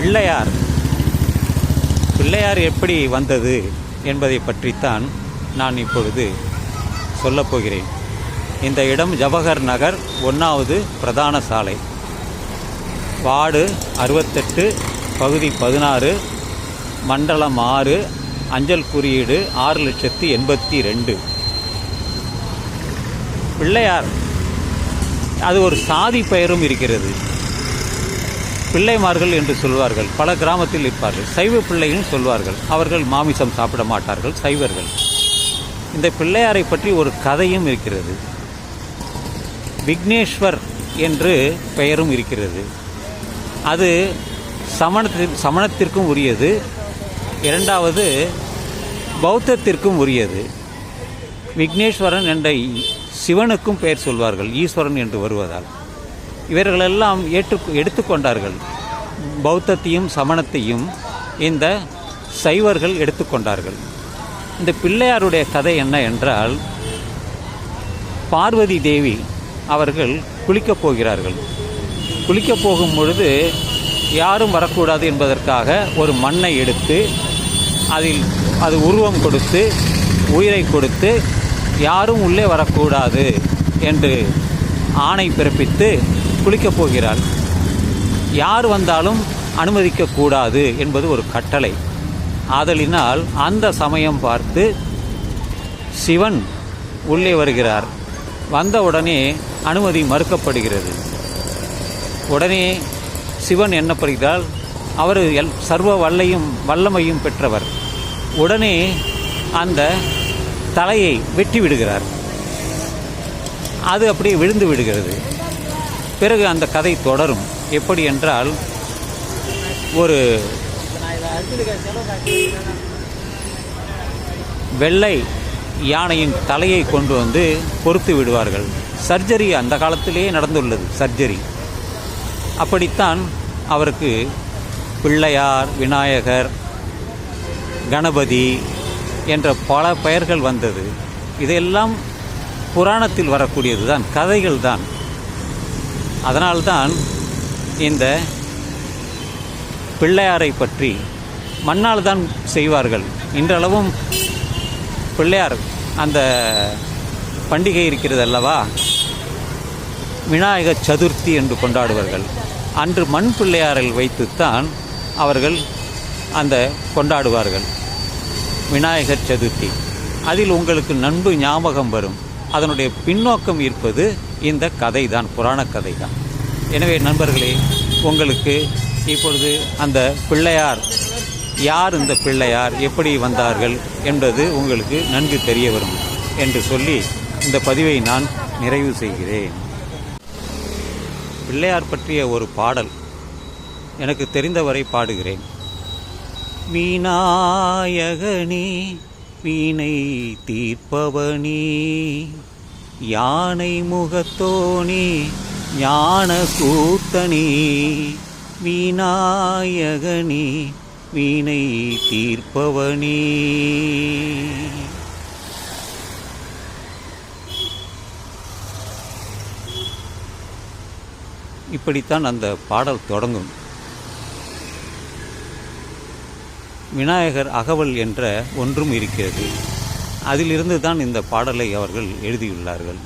பிள்ளையார் பிள்ளையார் எப்படி வந்தது என்பதை பற்றித்தான் நான் இப்பொழுது சொல்லப் போகிறேன். இந்த இடம் ஜவஹர் நகர் ஒன்றாவது பிரதான சாலை. வார்டு அறுபத்தெட்டு பகுதி பதினாறு மண்டலம் ஆறு அஞ்சல் குறியீடு ஆறு லட்சத்தி எண்பத்தி ரெண்டு. பிள்ளையார் அது ஒரு சாதி பெயரும் இருக்கிறது. பிள்ளைமார்கள் என்று சொல்வார்கள். பல கிராமத்தில் இருப்பார்கள். சைவ பிள்ளைன்னு சொல்வார்கள். அவர்கள் மாமிசம் சாப்பிட மாட்டார்கள். சைவர்கள். இந்த பிள்ளையாரை பற்றி ஒரு கதையும் இருக்கிறது. விக்னேஸ்வர் என்று பெயரும் இருக்கிறது. அது சமணத்திற்கு சமணத்திற்கும் உரியது. இரண்டாவது பௌத்தத்திற்கும் உரியது. விக்னேஸ்வரன் என்ற சிவனுக்கும் பெயர் சொல்வார்கள். ஈஸ்வரன் என்று வருவதால். இவர்களெல்லாம் ஏற்று எடுத்துக்கொண்டார்கள். பௌத்தத்தையும் சமணத்தையும் இந்த சைவர்கள் எடுத்துக்கொண்டார்கள். இந்த பிள்ளையாருடைய கதை என்ன என்றால் பார்வதி தேவி அவர்கள் குளிக்கப் போகிறார்கள். குளிக்கப் போகும் பொழுது யாரும் வரக்கூடாது என்பதற்காக ஒரு மண்ணை எடுத்து அதில் அது உருவம் கொடுத்து உயிரை கொடுத்து யாரும் உள்ளே வரக்கூடாது என்று ஆணை பிறப்பித்து குளிக்கப் போகிறாள். யார் வந்தாலும் அனுமதிக்கக்கூடாது என்பது ஒரு கட்டளை. ஆதலினால் அந்த சமயம் பார்த்து சிவன் உள்ளே வருகிறார். வந்த உடனே அனுமதி மறுக்கப்படுகிறது. உடனே சிவன் என்னப்படுகிறால் அவர் எல் சர்வ வல்லையும் வல்லமையும் பெற்றவர். உடனே அந்த தலையை வெட்டி விடுகிறார். அது அப்படியே விழுந்து விடுகிறது. பிறகு அந்த கதை தொடரும். எப்படி என்றால் ஒரு வெள்ளை யானையின் தலையை கொண்டு வந்து பொறுத்து விடுவார்கள். சர்ஜரி அந்த காலத்திலேயே நடந்துள்ளது சர்ஜரி. அப்படித்தான் அவருக்கு பிள்ளையார் விநாயகர் கணபதி என்ற பல பெயர்கள் வந்தது. இதையெல்லாம் புராணத்தில் வரக்கூடியது தான் கதைகள் தான் அதனால்தான் இந்த பிள்ளையாரை பற்றி மண்ணால் தான் செய்வார்கள். இன்றளவும் பிள்ளையார் அந்த பண்டிகை இருக்கிறது அல்லவா? விநாயக சதுர்த்தி என்று கொண்டாடுவார்கள். அன்று மண் பிள்ளையாரில் வைத்துத்தான் அவர்கள் அந்த கொண்டாடுவார்கள். விநாயகர் சதுர்த்தி. அதில் உங்களுக்கு நன்கு ஞாபகம் வரும். அதனுடைய பின்னோக்கம் இருப்பது இந்த கதை தான் புராண கதை தான் எனவே நண்பர்களே உங்களுக்கு இப்பொழுது அந்த பிள்ளையார் யார் இந்த பிள்ளையார் எப்படி வந்தார்கள் என்பது உங்களுக்கு நன்கு தெரிய வரும் என்று சொல்லி இந்த பதிவை நான் நிறைவு செய்கிறேன். பிள்ளையார் பற்றிய ஒரு பாடல் எனக்கு தெரிந்தவரை பாடுகிறேன். விநாயகனே வீணை தீர்ப்பவனே யானை முகத்தோனே ஞான கூத்தனே விநாயகனே வீணை தீர்ப்பவனே. இப்படித்தான் அந்த பாடல் தொடங்கும். விநாயகர் அகவல் என்ற ஒன்றும் இருக்கிறது. அதிலிருந்து தான் இந்த பாடலை அவர்கள் எழுதியுள்ளார்கள்.